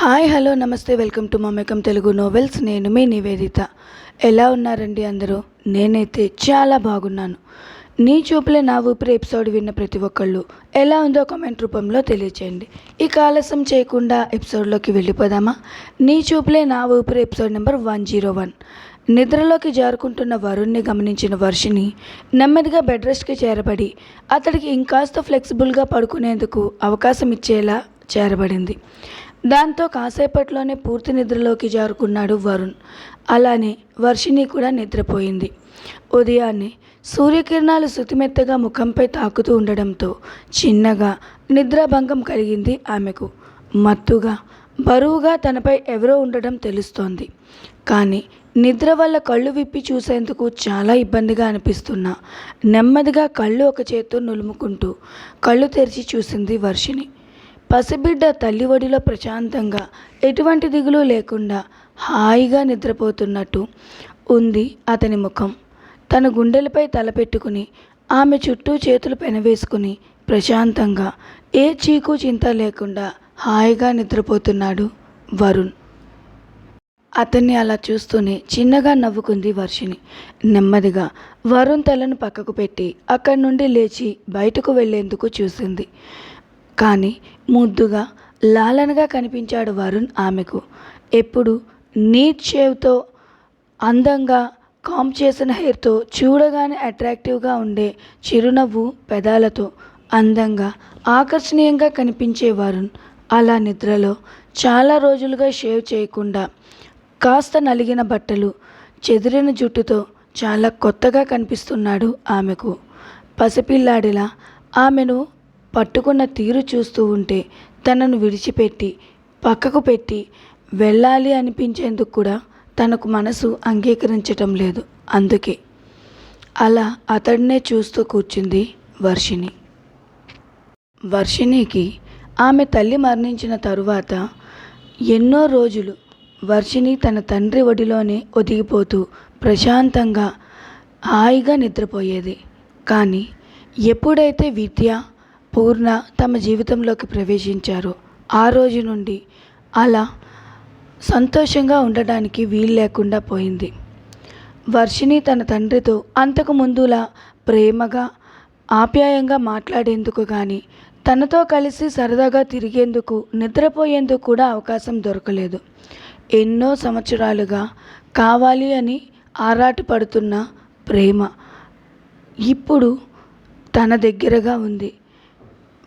Hi hello నమస్తే welcome to మమేకం Telugu novels. నేను మీ నివేదిత. ఎలా ఉన్నారండి అందరూ? నేనైతే చాలా బాగున్నాను. నీ చూపులే నా ఊపిరి ఎపిసోడ్ విన్న ప్రతి ఒక్కళ్ళు. ఎలా ఉందో కామెంట్ రూపంలో తెలియచేయండి. ఇక ఆలస్యం చేయకుండా ఎపిసోడ్లోకి వెళ్ళిపోదామా? నీ చూపులే నా ఊపిరి episode number one zero one. నిద్రలోకి జారుకుంటున్న వరుణ్ణి గమనించిన వర్షిని నెమ్మదిగా బెడ్ రెస్ట్కి చేరబడి అతడికి ఇంకాస్త ఫ్లెక్సిబుల్గా పడుకునేందుకు అవకాశం ఇచ్చేలా చేరబడింది. దాంతో కాసేపట్లోనే పూర్తి నిద్రలోకి జారుకున్నాడు వరుణ్. అలానే వర్షిని కూడా నిద్రపోయింది. ఉదయాన్నే సూర్యకిరణాలు శుతిమెత్తగా ముఖంపై తాకుతూ ఉండడంతో చిన్నగా నిద్రాభంగం కలిగింది ఆమెకు. మత్తుగా బరువుగా తనపై ఎవరో ఉండడం తెలుస్తోంది. కానీ నిద్ర వల్ల కళ్ళు విప్పి చూసేందుకు చాలా ఇబ్బందిగా అనిపిస్తున్నా నెమ్మదిగా కళ్ళు ఒక చేత్తో నులుముకుంటూ కళ్ళు తెరిచి చూసింది వర్షిని పసిబిడ్డ తల్లి ఒడిలో ప్రశాంతంగా ఎటువంటి దిగులు లేకుండా హాయిగా నిద్రపోతున్నట్టు ఉంది అతని ముఖం. తన గుండెలపై తలపెట్టుకుని ఆమె చుట్టూ చేతులు పెనవేసుకుని ప్రశాంతంగా ఏ చీకు చింత లేకుండా హాయిగా నిద్రపోతున్నాడు వరుణ్. అతన్ని అలా చూస్తూనే చిన్నగా నవ్వుకుంది వర్షిని నెమ్మదిగా వరుణ్ తలను పక్కకు పెట్టి అక్కడి నుండి లేచి బయటకు వెళ్ళేందుకు చూసింది. కానీ ముద్దుగా లాలనగా కనిపించాడు వరుణ్ ఆమెకు. ఎప్పుడు నీట్ షేవ్తో అందంగా కాంప్ చేసిన హెయిర్తో చూడగానే అట్రాక్టివ్గా ఉండే చిరునవ్వు పెదాలతో అందంగా ఆకర్షణీయంగా కనిపించే వరుణ్ అలా నిద్రలో చాలా రోజులుగా షేవ్ చేయకుండా కాస్త నలిగిన బట్టలు చెదిరిన జుట్టుతో చాలా కొత్తగా కనిపిస్తున్నాడు ఆమెకు. పసిపిల్లాడిలా ఆమెను పట్టుకున్న తీరు చూస్తూ ఉంటే తనను విడిచిపెట్టి పక్కకు పెట్టి వెళ్ళాలి అనిపించేందుకు కూడా తనకు మనసు అంగీకరించటం లేదు. అందుకే అలా అతడినే చూస్తూ కూర్చుంది వర్షిణి. వర్షిణికి ఆమె తల్లి మరణించిన తరువాత ఎన్నో రోజులు వర్షిణి తన తండ్రి ఒడిలోనే ఒదిగిపోతూ ప్రశాంతంగా హాయిగా నిద్రపోయేది. కానీ ఎప్పుడైతే విద్య పూర్ణ తమ జీవితంలోకి ప్రవేశించారు. ఆ రోజు నుండి అలా సంతోషంగా ఉండడానికి వీలు లేకుండా పోయింది. వర్షిణి తన తండ్రితో అంతకు ముందులా ప్రేమగా ఆప్యాయంగా మాట్లాడేందుకు కానీ తనతో కలిసి సరదాగా తిరిగేందుకు నిద్రపోయేందుకు కూడా అవకాశం దొరకలేదు. ఎన్నో సంవత్సరాలుగా కావాలి అని ఆరాటపడుతున్న ప్రేమ ఇప్పుడు తన దగ్గరగా ఉంది.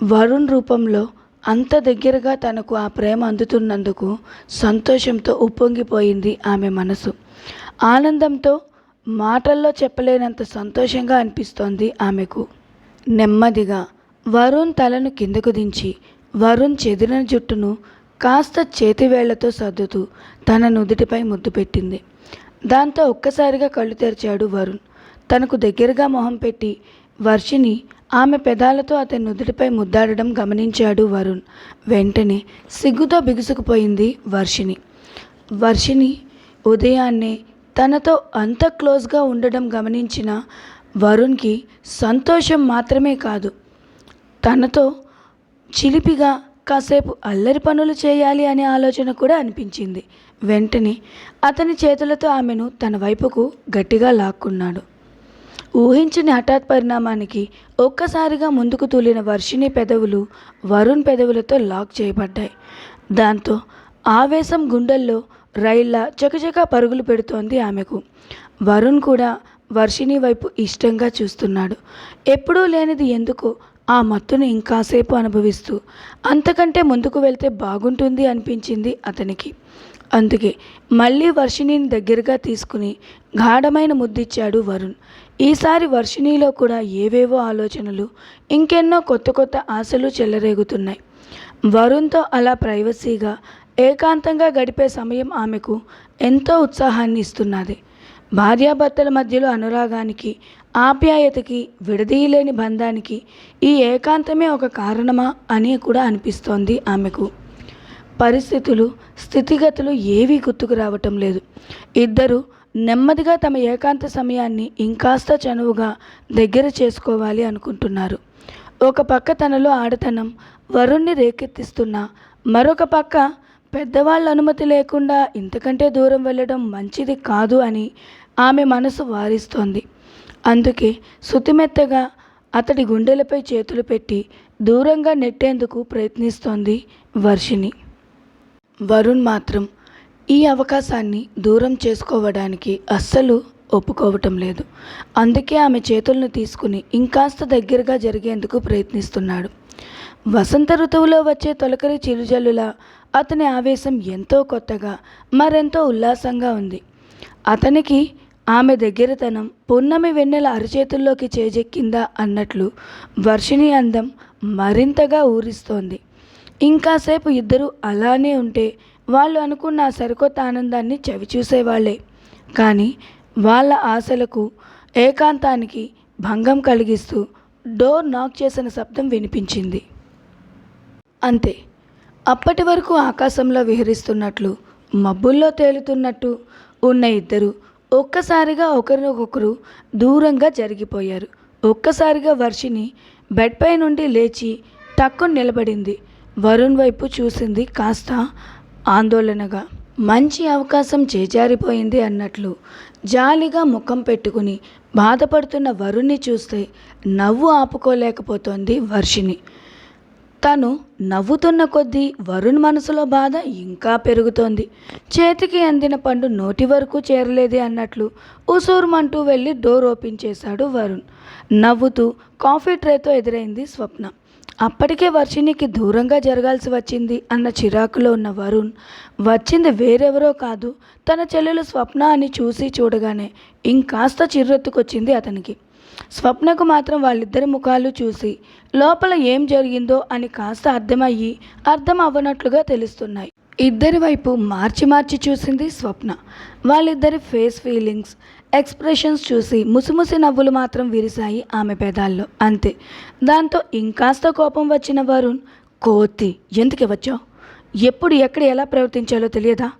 వరుణ్ రూపంలో అంత దగ్గరగా తనకు ఆ ప్రేమ అందుతున్నందుకు సంతోషంతో ఉప్పొంగిపోయింది ఆమె మనసు. ఆనందంతో మాటల్లో చెప్పలేనంత సంతోషంగా అనిపిస్తోంది ఆమెకు. నెమ్మదిగా వరుణ్ తలను కిందకు దించి వరుణ్ చెదిరిన జుట్టును కాస్త చేతివేళ్ళతో సర్దుతూ తన నుదుటిపై ముద్దు పెట్టింది. దాంతో ఒక్కసారిగా కళ్ళు తెరిచాడు వరుణ్. తనకు దగ్గరగా మొహం పెట్టి వర్షిని ఆమె పెదాలతో అతని నుదుటిపై ముద్దాడడం గమనించాడు వరుణ్. వెంటనే సిగ్గుతో బిగుసుకుపోయింది వర్షిణి. వర్షిణి ఉదయాన్నే తనతో అంత క్లోజ్గా ఉండడం గమనించిన వరుణ్కి సంతోషం మాత్రమే కాదు. తనతో చిలిపిగా కాసేపు అల్లరి పనులు చేయాలి అనే ఆలోచన కూడా అనిపించింది. వెంటనే అతని చేతులతో ఆమెను తన వైపుకు గట్టిగా లాక్కున్నాడు. ఊహించని హఠాత్ పరిణామానికి ఒక్కసారిగా ముందుకు తూలిన వర్షిణి పెదవులు వరుణ్ పెదవులతో లాక్ చేయబడ్డాయి. దాంతో ఆవేశం గుండెల్లో రైళ్ళ చకచక పరుగులు పెడుతోంది ఆమెకు. వరుణ్ కూడా వర్షిణి వైపు ఇష్టంగా చూస్తున్నాడు. ఎప్పుడూ లేనిది ఎందుకు ఆ మత్తును ఇంకాసేపు అనుభవిస్తూ అంతకంటే ముందుకు వెళ్తే బాగుంటుంది అనిపించింది అతనికి. అందుకే మళ్ళీ వర్షిణిని దగ్గరగా తీసుకుని గాఢమైన ముద్దిచ్చాడు వరుణ్. ఈసారి వర్షిణిలో కూడా ఏవేవో ఆలోచనలు ఇంకెన్నో కొత్త కొత్త ఆశలు చెల్లరేగుతున్నాయి వరుణ్తో అలా ప్రైవసీగా ఏకాంతంగా గడిపే సమయం ఆమెకు ఎంతో ఉత్సాహాన్ని ఇస్తున్నది. భార్యాభర్తల మధ్యలో అనురాగానికి ఆప్యాయతకి విడదీయలేని బంధానికి ఈ ఏకాంతమే ఒక కారణమా అని కూడా అనిపిస్తోంది ఆమెకు. పరిస్థితులు స్థితిగతులు ఏవీ గుర్తుకు రావటం లేదు. ఇద్దరు నెమ్మదిగా తమ ఏకాంత సమయాన్ని ఇంకాస్త చనువుగా దగ్గర చేసుకోవాలి అనుకుంటున్నారు. ఒక పక్క తనలో ఆడతనం వరుణ్ణి రేకెత్తిస్తున్న మరొక పక్క పెద్దవాళ్ళ అనుమతి లేకుండా ఇంతకంటే దూరం వెళ్ళడం మంచిది కాదు అని ఆమె మనసు వారిస్తోంది. అందుకే శుతిమెత్తగా అతడి గుండెలపై చేతులు పెట్టి దూరంగా నెట్టేందుకు ప్రయత్నిస్తోంది వర్షిణి. వరుణ్ మాత్రం ఈ అవకాశాన్ని దూరం చేసుకోవడానికి అస్సలు ఒప్పుకోవటం లేదు. అందుకే ఆమె చేతులను తీసుకుని ఇంకాస్త దగ్గరగా జరిగేందుకు ప్రయత్నిస్తున్నాడు. వసంత ఋతువులో వచ్చే తొలకరి చిరుజల్లుల అతని ఆవేశం ఎంతో కొత్తగా మరెంతో ఉల్లాసంగా ఉంది. అతనికి ఆమె దగ్గరతనం పున్నమి వెన్నెల అరచేతుల్లోకి చేజెక్కిందా అన్నట్లు వర్షిణి అందం మరింతగా ఊరిస్తోంది. ఇంకాసేపు ఇద్దరు అలానే ఉంటే వాళ్ళు అనుకున్న సరికొత్త ఆనందాన్ని చవిచూసేవాళ్ళే కానీ వాళ్ళ ఆశలకు ఏకాంతానికి భంగం కలిగిస్తూ డోర్ నాక్ చేసిన శబ్దం వినిపించింది. అంతే. అప్పటి వరకు ఆకాశంలో విహరిస్తున్నట్లు మబ్బుల్లో తేలుతున్నట్టు ఉన్న ఇద్దరు ఒక్కసారిగా ఒకరినొకరు దూరంగా జరిగిపోయారు. ఒక్కసారిగా వర్షిని బెడ్పై నుండి లేచి టక్కున నిలబడింది. వరుణ్ వైపు చూసింది కాస్త ఆందోళనగా మంచి అవకాశం చేజారిపోయింది అన్నట్లు జాలిగా ముఖం పెట్టుకుని బాధపడుతున్న వరుణ్ణి చూస్తే నవ్వు ఆపుకోలేకపోతోంది వర్షిని తను నవ్వుతున్న కొద్దీ వరుణ్ మనసులో బాధ ఇంకా పెరుగుతోంది. చేతికి అందిన పండు నోటి వరకు చేరలేదే అన్నట్లు ఉసూరుమంటూ వెళ్ళి డోర్ ఓపెన్ చేశాడు వరుణ్. నవ్వుతూ కాఫీ ట్రేతో ఎదురైంది స్వప్న. అప్పటికే వర్షినికి దూరంగా జరగాల్సి వచ్చింది అన్న చిరాకులో ఉన్న వరుణ్ వచ్చింది వేరెవరో కాదు తన చెల్లెలు స్వప్న అని చూసి చూడగానే ఇంకాస్త చిర్రెత్తుకొచ్చింది అతనికి. స్వప్నకు మాత్రం వాళ్ళిద్దరి ముఖాలు చూసి లోపల ఏం జరిగిందో అని కాస్త అర్థమయ్యి అర్థం అవ్వనట్లుగా తెలుస్తున్నాయి. ఇద్దరి వైపు మార్చి మార్చి చూసింది స్వప్న. వాళ్ళిద్దరి ఫేస్ ఫీలింగ్స్ ఎక్స్ప్రెషన్స్ చూసి ముసిముసి నవ్వులు మాత్రం విరిశాయి ఆమె పెదాల్లో. అంతే. దాంతో ఇంకాస్త కోపం వచ్చిన వరుణ్ కోతి ఎందుకే వచ్చావు? ఎప్పుడు ఎక్కడ ఎలా ప్రవర్తించాలో తెలియదా?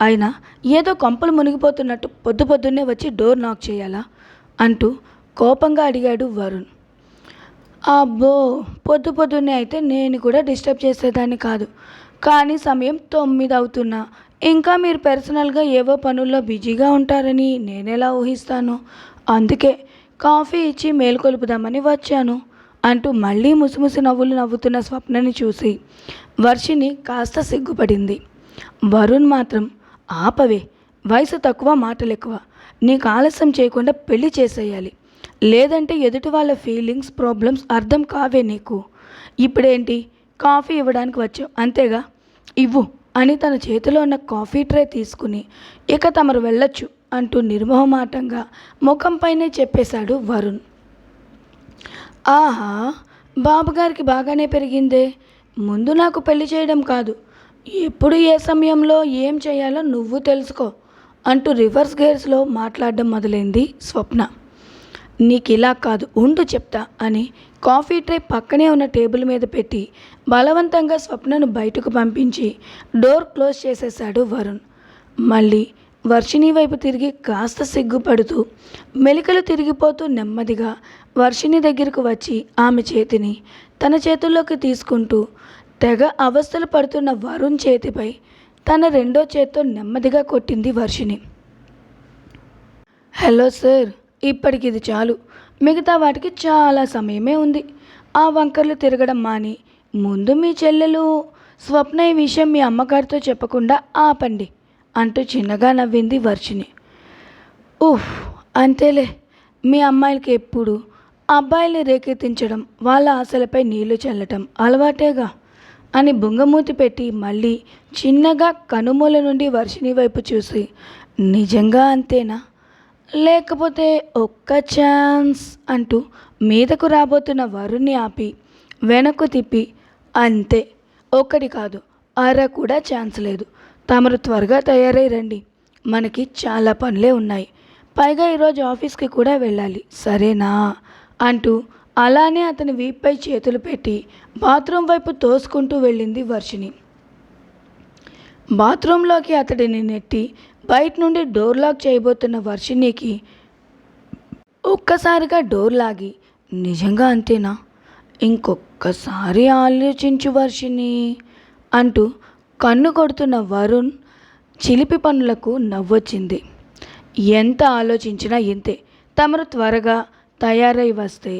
అయినా ఏదో కొంపలు మునిగిపోతున్నట్టు పొద్దు పొద్దున్నే వచ్చి డోర్ నాక్ చేయాలా? అంటూ కోపంగా అడిగాడు వరుణ్. అబ్బో పొద్దు పొద్దున్నే అయితే నేను కూడా డిస్టర్బ్ చేసేదాన్ని కాదు. కానీ సమయం తొమ్మిది అవుతున్నా. ఇంకా మీరు పర్సనల్గా ఏవో పనుల్లో బిజీగా ఉంటారని నేనెలా ఊహిస్తాను? అందుకే కాఫీ ఇచ్చి మేలుకొలుపుదామని వచ్చాను అంటూ మళ్ళీ ముసిముసి నవ్వులు నవ్వుతున్న స్వప్నని చూసి వర్షిని కాస్త సిగ్గుపడింది. వరుణ్ మాత్రం ఆపవే వయసు తక్కువ మాటలు ఎక్కువ. నీకు ఆలస్యం చేయకుండా పెళ్ళి చేసేయాలి. లేదంటే ఎదుటి వాళ్ళ ఫీలింగ్స్ ప్రాబ్లమ్స్ అర్థం కావే నీకు. ఇప్పుడేంటి? కాఫీ ఇవ్వడానికి వచ్చావు అంతేగా? ఇవ్వు. అని తన చేతిలో ఉన్న కాఫీ ట్రే తీసుకుని ఇక తమరు వెళ్ళొచ్చు అంటూ నిర్మోహమాటంగా ముఖంపైనే చెప్పేశాడు వరుణ్. ఆహా బాబుగారికి బాగానే పెరిగిందే. ముందు నాకు పెళ్ళి చేయడం కాదు. ఎప్పుడు ఏ సమయంలో ఏం చేయాలో నువ్వు తెలుసుకో అంటూ రివర్స్ గేర్స్లో మాట్లాడడం మొదలైంది స్వప్న. నీకు ఇలా కాదు ఉండు చెప్తా అని కాఫీ ట్రే పక్కనే ఉన్న టేబుల్ మీద పెట్టి బలవంతంగా స్వప్నను బయటకు పంపించి డోర్ క్లోజ్ చేసేశాడు వరుణ్. మళ్ళీ వర్షిణి వైపు తిరిగి కాస్త సిగ్గుపడుతూ మెలికలు తిరిగిపోతూ నెమ్మదిగా వర్షిణి దగ్గరకు వచ్చి ఆమె చేతిని తన చేతుల్లోకి తీసుకుంటూ తెగ అవస్థలు పడుతున్న వరుణ్ చేతిపై తన రెండో చేత్తో నెమ్మదిగా కొట్టింది వర్షిణి. హలో సార్ ఇప్పటికి ఇది చాలు. మిగతా వాటికి చాలా సమయమే ఉంది. ఆ వంకర్లు తిరగడం మాని ముందు మీ చెల్లెలు స్వప్న ఈ విషయం మీ అమ్మగారితో చెప్పకుండా ఆపండి అంటూ చిన్నగా నవ్వింది వర్షిని ఊహ్ అంతేలే. మీ అమ్మాయిలకి ఎప్పుడు అబ్బాయిల్ని రేకెత్తించడం వాళ్ళ ఆశలపై నీళ్ళు చల్లటం అలవాటేగా? అని బుంగమూతి పెట్టి మళ్ళీ చిన్నగా కనుమూల నుండి వర్షిని వైపు చూసి నిజంగా అంతేనా? లేకపోతే ఒక్క ఛాన్స్ అంటూ మీదకు రాబోతున్న వరుణ్ణి ఆపి వెనక్కు తిప్పి అంతే. ఒక్కటి కాదు అర కూడా ఛాన్స్ లేదు. తమరు త్వరగా తయారై రండి. మనకి చాలా పనులే ఉన్నాయి. పైగా ఈరోజు ఆఫీస్కి కూడా వెళ్ళాలి. సరేనా? అంటూ అలానే అతని వీపుపై చేతులు పెట్టి బాత్రూమ్ వైపు తోసుకుంటూ వెళ్ళింది వర్షిని బాత్రూంలోకి అతడిని నెట్టి బయట నుండి డోర్ లాక్ చేయబోతున్న వర్షిణికి ఒక్కసారిగా డోర్ లాగి నిజంగా అంతేనా? ఇంకొక్కసారి ఆలోచించు వర్షిణి అంటూ కన్ను కొడుతున్న వరుణ్ చిలిపి పనులకు నవ్వొచ్చింది. ఎంత ఆలోచించినా ఇంతే. తమరు త్వరగా తయారై వస్తే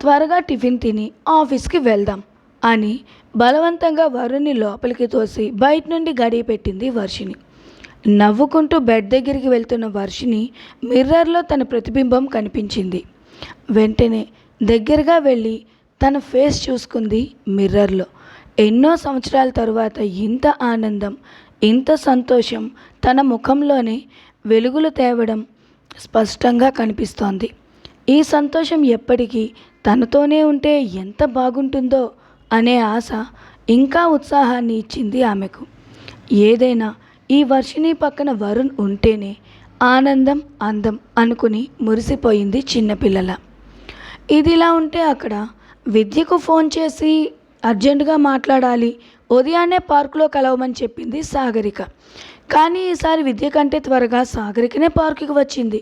త్వరగా టిఫిన్ తిని ఆఫీస్కి వెళ్దాం అని బలవంతంగా వరుణ్ణి లోపలికి తోసి బయట నుండి గడియ పెట్టింది వర్షిని నవ్వుకుంటూ బెడ్ దగ్గరికి వెళ్తున్న వర్షిని మిర్రర్లో తన ప్రతిబింబం కనిపించింది. వెంటనే దగ్గరగా వెళ్ళి తన ఫేస్ చూసుకుంది మిర్రర్లో. ఎన్నో సంవత్సరాల తరువాత ఇంత ఆనందం ఇంత సంతోషం తన ముఖంలోనే వెలుగులు తేవడం స్పష్టంగా కనిపిస్తోంది. ఈ సంతోషం ఎప్పటికీ తనతోనే ఉంటే ఎంత బాగుంటుందో అనే ఆశ ఇంకా ఉత్సాహాన్ని ఇచ్చింది ఆమెకు. ఏదైనా ఈ వర్షిణి పక్కన వరుణ్ ఉంటేనే ఆనందం అందం అనుకుని మురిసిపోయింది చిన్నపిల్లల. ఇదిలా ఉంటే అక్కడ విద్యకు ఫోన్ చేసి అర్జెంటుగా మాట్లాడాలి ఉదయాన్నే పార్కులో కలవమని చెప్పింది సాగరిక. కానీ ఈసారి విద్య కంటే త్వరగా సాగరికనే పార్కుకి వచ్చింది.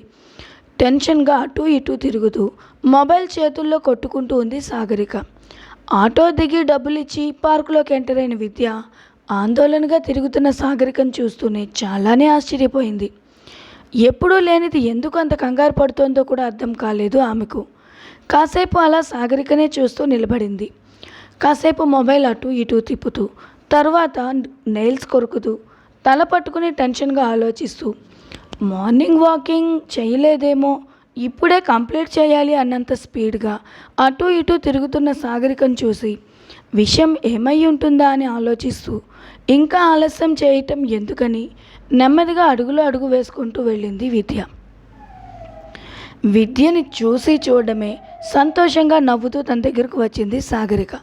టెన్షన్గా అటు ఇటు తిరుగుతూ మొబైల్ చేతుల్లో కొట్టుకుంటూ ఉంది సాగరిక. ఆటో దిగి డబ్బులు ఇచ్చి పార్కులోకి ఎంటర్ అయిన విద్య ఆందోళనగా తిరుగుతున్న సాగరికను చూస్తూనే చాలానే ఆశ్చర్యపోయింది. ఎప్పుడూ లేనిది ఎందుకు అంత కంగారు పడుతోందో కూడా అర్థం కాలేదు ఆమెకు. కాసేపు అలా సాగరికనే చూస్తూ నిలబడింది. కాసేపు మొబైల్ అటు ఇటు తిప్పుతూ తర్వాత నెయిల్స్ కొరుకుతూ తల పట్టుకుని టెన్షన్గా ఆలోచిస్తూ మార్నింగ్ వాకింగ్ చేయలేదేమో ఇప్పుడే కంప్లీట్ చేయాలి అన్నంత స్పీడ్గా అటు ఇటు తిరుగుతున్న సాగరికను చూసి విషయం ఏమై ఉంటుందా అని ఆలోచిస్తూ ఇంకా ఆలస్యం చేయటం ఎందుకని నెమ్మదిగా అడుగులో అడుగు వేసుకుంటూ వెళ్ళింది విద్య. విద్యని చూసి చూడడమే సంతోషంగా నవ్వుతూ తన దగ్గరకు వచ్చింది సాగరిక.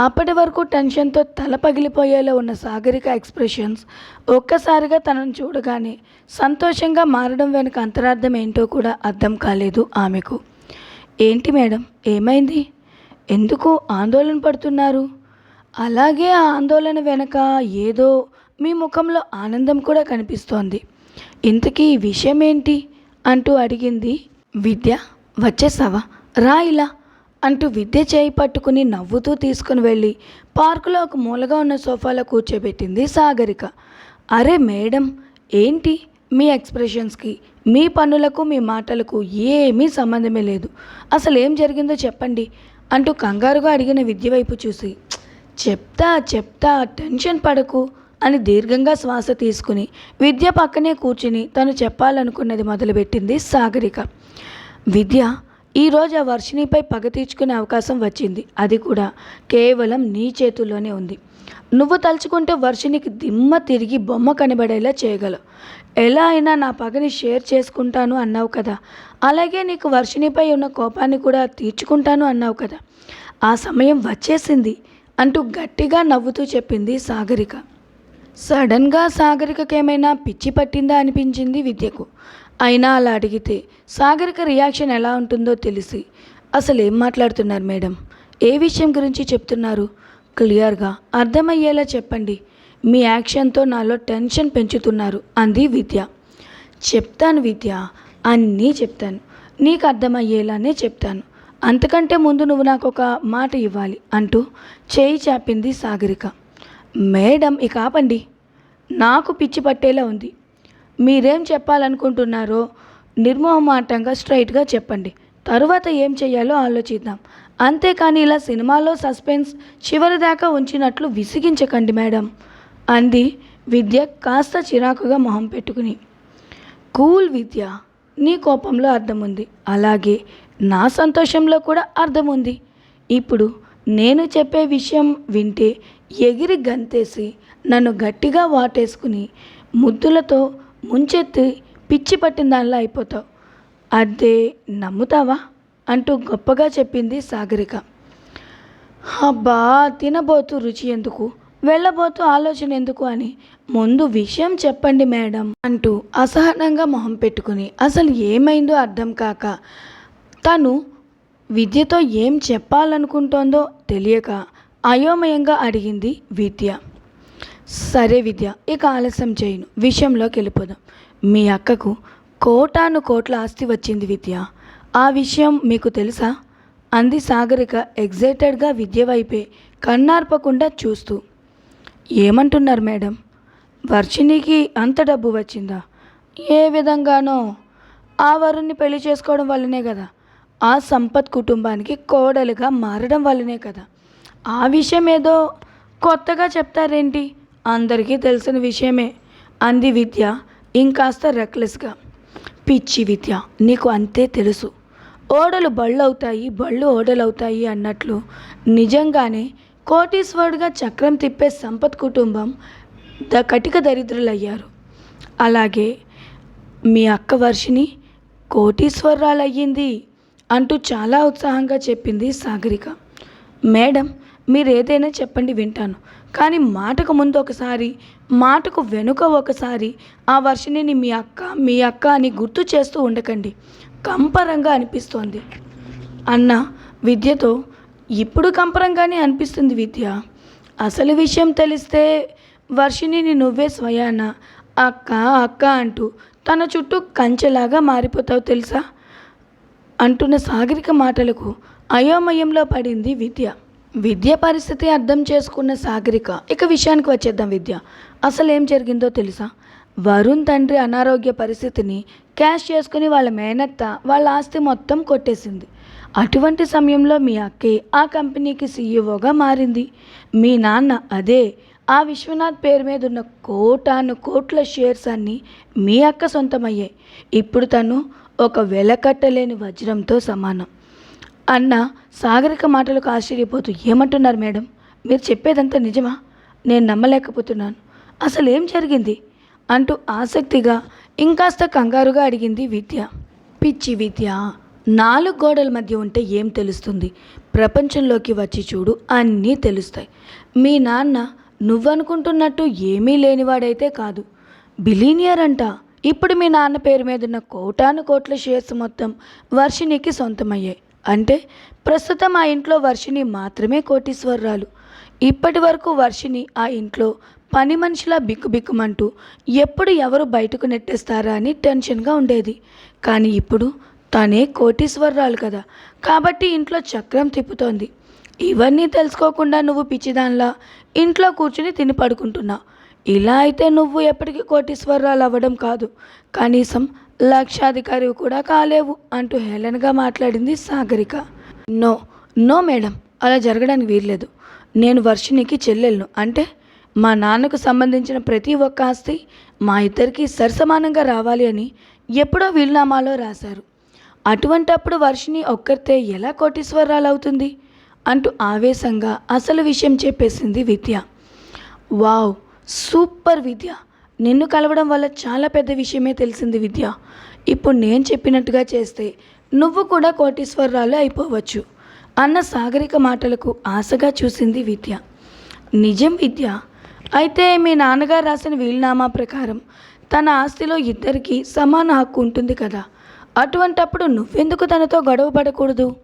అప్పటి వరకు టెన్షన్తో తల పగిలిపోయేలా ఉన్న సాగరిక ఎక్స్ప్రెషన్స్ ఒక్కసారిగా తనను చూడగానే సంతోషంగా మారడం వెనుక అంతరార్థం ఏంటో కూడా అర్థం కాలేదు ఆమెకు. ఏంటి మేడం? ఏమైంది? ఎందుకు ఆందోళన పడుతున్నారు. అలాగే ఆ ఆందోళన వెనక ఏదో మీ ముఖంలో ఆనందం కూడా కనిపిస్తోంది. ఇంతకీ ఈ విషయం ఏంటి అంటూ అడిగింది విద్య. వచ్చేసావా? రా ఇలా అంటూ విద్య చేయి పట్టుకుని నవ్వుతూ తీసుకుని వెళ్ళి పార్కులో ఒక మూలగా ఉన్న సోఫాలో కూర్చోబెట్టింది సాగరిక. అరే మేడం ఏంటి మీ ఎక్స్ప్రెషన్స్కి? మీ పనులకు మీ మాటలకు ఏమీ సంబంధమే లేదు. అసలు ఏం జరిగిందో చెప్పండి. అంటూ కంగారుగా అడిగిన విద్య వైపు చూసి చెప్తా చెప్తా టెన్షన్ పడకు అని దీర్ఘంగా శ్వాస తీసుకుని విద్య పక్కనే కూర్చుని తను చెప్పాలనుకున్నది మొదలుపెట్టింది సాగరిక. విద్య ఈరోజు ఆ వర్షిణిపై పగ తీర్చుకునే అవకాశం వచ్చింది. అది కూడా కేవలం నీ చేతుల్లోనే ఉంది. నువ్వు తలుచుకుంటే వర్షినికి దిమ్మ తిరిగి బొమ్మ కనబడేలా చేయగలవు. ఎలా అయినా నా పగని షేర్ చేసుకుంటాను అన్నావు కదా అలాగే నీకు వర్షినిపై ఉన్న కోపాన్ని కూడా తీర్చుకుంటాను అన్నావు కదా. ఆ సమయం వచ్చేసింది అంటూ గట్టిగా నవ్వుతూ చెప్పింది సాగరిక. సడన్గా సాగరికకేమైనా పిచ్చి పట్టిందా అనిపించింది విద్యకు. అయినా అలా అడిగితే సాగరిక రియాక్షన్ ఎలా ఉంటుందో తెలిసి అసలు ఏం మాట్లాడుతున్నారు మేడం? ఏ విషయం గురించి చెప్తున్నారు? క్లియర్గా అర్థమయ్యేలా చెప్పండి. మీ యాక్షన్తో నాలో టెన్షన్ పెంచుతున్నారు అంది విద్య. చెప్తాను విద్య. అన్నీ చెప్తాను. నీకు అర్థమయ్యేలానే చెప్తాను. అంతకంటే ముందు నువ్వు నాకు ఒక మాట ఇవ్వాలి అంటూ చేయి చాపింది సాగరిక. మేడం ఇక ఆపండి. నాకు పిచ్చి పట్టేలా ఉంది. మీరేం చెప్పాలనుకుంటున్నారో నిర్మోహమాటంగా స్ట్రైట్గా చెప్పండి. తరువాత ఏం చేయాలో ఆలోచిద్దాం. అంతేకాని ఇలా సినిమాలో సస్పెన్స్ చివరి దాకా ఉంచినట్లు విసిగించకండి మేడం అంది విద్య కాస్త చిరాకుగా మొహం పెట్టుకుని. కూల్ విద్య. నీ కోపంలో అర్థం ఉంది అలాగే నా సంతోషంలో కూడా అర్థం ఉంది ఇప్పుడు నేను చెప్పే విషయం వింటే ఎగిరి గంతేసి నన్ను గట్టిగా వాటేసుకుని ముద్దులతో ముంచెత్తి పిచ్చి పట్టిన దానిలా అయిపోతావు. అదే నమ్ముతావా? అంటూ గొప్పగా చెప్పింది సాగరిక. అబ్బా తినబోతు రుచి ఎందుకు? వెళ్ళబోతూ ఆలోచన ఎందుకు అని? ముందు విషయం చెప్పండి మేడం అంటూ అసహనంగా మొహం పెట్టుకుని అసలు ఏమైందో అర్థం కాక తను విద్యతో ఏం చెప్పాలనుకుంటోందో తెలియక అయోమయంగా అడిగింది విద్య. సరే విద్య ఇక ఆలస్యం చేయను విషయంలోకి వెళ్ళిపోదాం. మీ అక్కకు కోటాను కోట్ల ఆస్తి వచ్చింది విద్య. ఆ విషయం మీకు తెలుసా? అంది సాగరిక ఎగ్జైటెడ్గా విద్య వైపే కన్నార్పకుండా చూస్తూ. ఏమంటున్నారు మేడం? వర్షినికి అంత డబ్బు వచ్చిందా? ఏ విధంగానో. ఆ వరుణ్ణి పెళ్ళి చేసుకోవడం వల్లనే కదా. ఆ సంపత్ కుటుంబానికి కోడలుగా మారడం వల్లనే కదా. ఆ విషయం ఏదో కొత్తగా చెప్తారేంటి? అందరికీ తెలిసిన విషయమే. అంది విద్య ఇంకాస్త రెక్లెస్గా పిచ్చి విద్య నీకు అంతే తెలుసు. ఓడలు బళ్ళు అవుతాయి బళ్ళు ఓడలు అవుతాయి అన్నట్లు నిజంగానే కోటీశ్వరుడుగా చక్రం తిప్పే సంపత్ కుటుంబం ద కటిక దరిద్రులయ్యారు. అలాగే మీ అక్క వర్షిని కోటీశ్వరరాలయ్యింది అంటూ చాలా ఉత్సాహంగా చెప్పింది సాగరిక. మేడం మీరు ఏదైనా చెప్పండి వింటాను. కానీ మాటకు ముందు ఒకసారి మాటకు వెనుక ఒకసారి ఆ వర్షిణిని మీ అక్క మీ అక్క అని గుర్తు చేస్తూ ఉండకండి. కంపరంగా అనిపిస్తోంది. అన్న విద్యతో ఇప్పుడు కంపరంగానే అనిపిస్తుంది విద్య. అసలు విషయం తెలిస్తే వర్షిణిని నువ్వే స్వయాన అక్క అక్క అంటూ తన చుట్టూ కంచెలాగా మారిపోతావు తెలుసా? అంటున్న సాగరిక మాటలకు అయోమయంలో పడింది విద్య. విద్య పరిస్థితి అర్థం చేసుకున్న సాగరిక ఇక విషయానికి వచ్చేద్దాం విద్య. అసలు ఏం జరిగిందో తెలుసా? వరుణ్ తండ్రి అనారోగ్య పరిస్థితిని క్యాష్ చేసుకుని వాళ్ళ మేనత్త వాళ్ళ ఆస్తి మొత్తం కొట్టేసింది. అటువంటి సమయంలో మీ అక్కే ఆ కంపెనీకి సీఈఓగా మారింది. మీ నాన్న అదే. ఆ విశ్వనాథ్ పేరు మీద ఉన్న కోటాను కోట్ల షేర్స్ అన్నీ మీ అక్క సొంతమయ్యాయి ఇప్పుడు తను ఒక వెలకట్టలేని వజ్రంతో సమానం. అన్న సాగరిక మాటలకు ఆశ్చర్యపోతూ ఏమంటున్నారు మేడం? మీరు చెప్పేదంతా నిజమా? నేను నమ్మలేకపోతున్నాను. అసలు ఏం జరిగింది? అంటూ ఆసక్తిగా ఇంకాస్త కంగారుగా అడిగింది విద్య. పిచ్చి విద్య. నాలుగు గోడల మధ్య ఉంటే ఏం తెలుస్తుంది? ప్రపంచంలోకి వచ్చి చూడు అన్నీ తెలుస్తాయి. మీ నాన్న నువ్వనుకుంటున్నట్టు ఏమీ లేనివాడైతే కాదు. బిలీనియర్ అంట. ఇప్పుడు మీ నాన్న పేరు మీద ఉన్న కోటాను కోట్ల షేర్స్ మొత్తం వర్షినికి సొంతమయ్యాయి. అంటే ప్రస్తుతం ఆ ఇంట్లో వర్షిని మాత్రమే కోటీశ్వరరాలు. ఇప్పటి వరకు వర్షిని ఆ ఇంట్లో పని మనిషిలా బిక్కుబిక్కుమంటూ ఎప్పుడు ఎవరు బయటకు నెట్టేస్తారా అని టెన్షన్గా ఉండేది. కానీ ఇప్పుడు తనే కోటీశ్వరరాలు కదా. కాబట్టి ఇంట్లో చక్రం తిప్పుతోంది. ఇవన్నీ తెలుసుకోకుండా నువ్వు పిచ్చిదానిలా ఇంట్లో కూర్చుని తిని పడుకుంటున్నావు ఇలా అయితే నువ్వు ఎప్పటికీ కోటీశ్వరరాలు అవ్వడం కాదు. కనీసం లక్షాధికారి కూడా కాలేవు అంటూ హేళనగా మాట్లాడింది సాగరిక. నో నో మేడం అలా జరగడానికి వీల్లేదు. నేను వర్షినికి చెల్లెలను అంటే మా నాన్నకు సంబంధించిన ప్రతి ఒక్క ఆస్తి మా ఇద్దరికి సరసమానంగా రావాలి అని ఎప్పుడో వీలునామాలో రాశారు. అటువంటప్పుడు వర్షిని ఒక్కరితే ఎలా కోటీశ్వరరాలు అవుతుంది అంటూ ఆవేశంగా అసలు విషయం చెప్పేసింది విద్య. వావ్ సూపర్ విద్య. నిన్ను కలవడం వల్ల చాలా పెద్ద విషయమే తెలిసింది విద్య. ఇప్పుడు నేను చెప్పినట్టుగా చేస్తే నువ్వు కూడా కోటీశ్వరరాలు అయిపోవచ్చు అన్న సాగరిక మాటలకు ఆశగా చూసింది విద్య. నిజం విద్య అయితే మీ నాన్నగారు రాసిన వీలునామా ప్రకారం తన ఆస్తిలో ఇద్దరికి సమాన హక్కు ఉంటుంది కదా. అటువంటప్పుడు నువ్వెందుకు తనతో గొడవ పడకూడదు?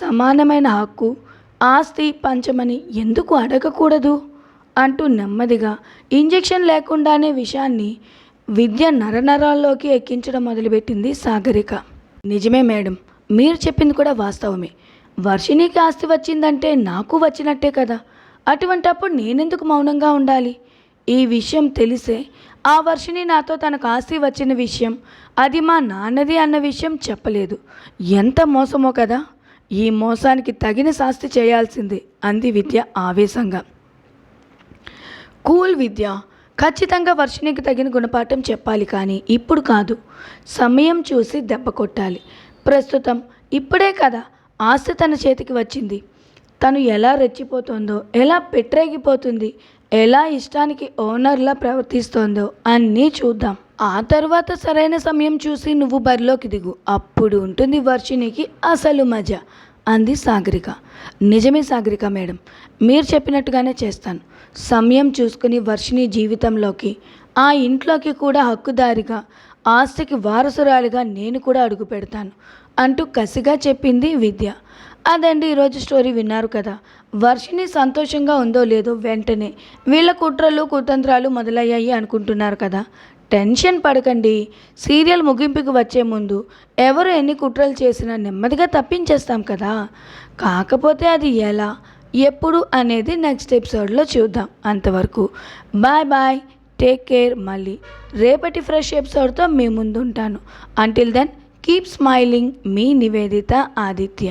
సమానమైన హక్కు ఆస్తి పంచమని ఎందుకు అడగకూడదు? అంటూ నెమ్మదిగా ఇంజెక్షన్ లేకుండానే విషయాన్ని విద్య నరనరాల్లోకి ఎక్కించడం మొదలుపెట్టింది సాగరిక. నిజమే మేడం మీరు చెప్పింది కూడా వాస్తవమే. వర్షినికి ఆస్తి వచ్చిందంటే నాకు వచ్చినట్టే కదా. అటువంటప్పుడు నేనెందుకు మౌనంగా ఉండాలి? ఈ విషయం తెలిసే ఆ వర్షిని నాతో తనకు ఆస్తి వచ్చిన విషయం అది మా నాన్నది అన్న విషయం చెప్పలేదు. ఎంత మోసమో కదా? ఈ మోసానికి తగిన శాస్తి చేయాల్సిందే అంది విద్య ఆవేశంగా. కూల్ విద్య ఖచ్చితంగా వర్షినికి తగిన గుణపాఠం చెప్పాలి కానీ ఇప్పుడు కాదు. సమయం చూసి దెబ్బ కొట్టాలి. ప్రస్తుతం ఇప్పుడే కదా ఆస్తి తన చేతికి వచ్చింది. తను ఎలా రెచ్చిపోతుందో ఎలా పెట్టరేగిపోతుంది ఎలా ఇష్టానికి ఓనర్లా ప్రవర్తిస్తోందో అన్నీ చూద్దాం. ఆ తర్వాత సరైన సమయం చూసి నువ్వు బరిలోకి దిగు. అప్పుడు ఉంటుంది వర్షినికి అసలు మజా అంది సాగరిక. నిజమే సాగరిక మేడం మీరు చెప్పినట్టుగానే చేస్తాను. సమయం చూసుకుని వర్షిని జీవితంలోకి ఆ ఇంట్లోకి కూడా హక్కుదారిగా ఆస్తికి వారసురాలిగా నేను కూడా అడుగు పెడతాను అంటూ కసిగా చెప్పింది విద్య. అదండి ఈరోజు స్టోరీ విన్నారు కదా. వర్షిని సంతోషంగా ఉందో లేదో వెంటనే వీళ్ళ కుట్రలు కుతంత్రాలు మొదలయ్యాయి అనుకుంటున్నారు కదా. టెన్షన్ పడకండి. సీరియల్ ముగింపుకి వచ్చే ముందు ఎవరు ఎన్ని కుట్రలు చేసినా నెమ్మదిగా తప్పించేస్తాం కదా. కాకపోతే అది ఎలా? ఎప్పుడు అనేది నెక్స్ట్ ఎపిసోడ్లో చూద్దాం. అంతవరకు బాయ్ బాయ్ టేక్ కేర్. మళ్ళీ రేపటి ఫ్రెష్ ఎపిసోడ్తో మీ ముందు ఉంటాను అంటిల్ దెన్ కీప్ స్మైలింగ్. మీ నివేదిత ఆదిత్య.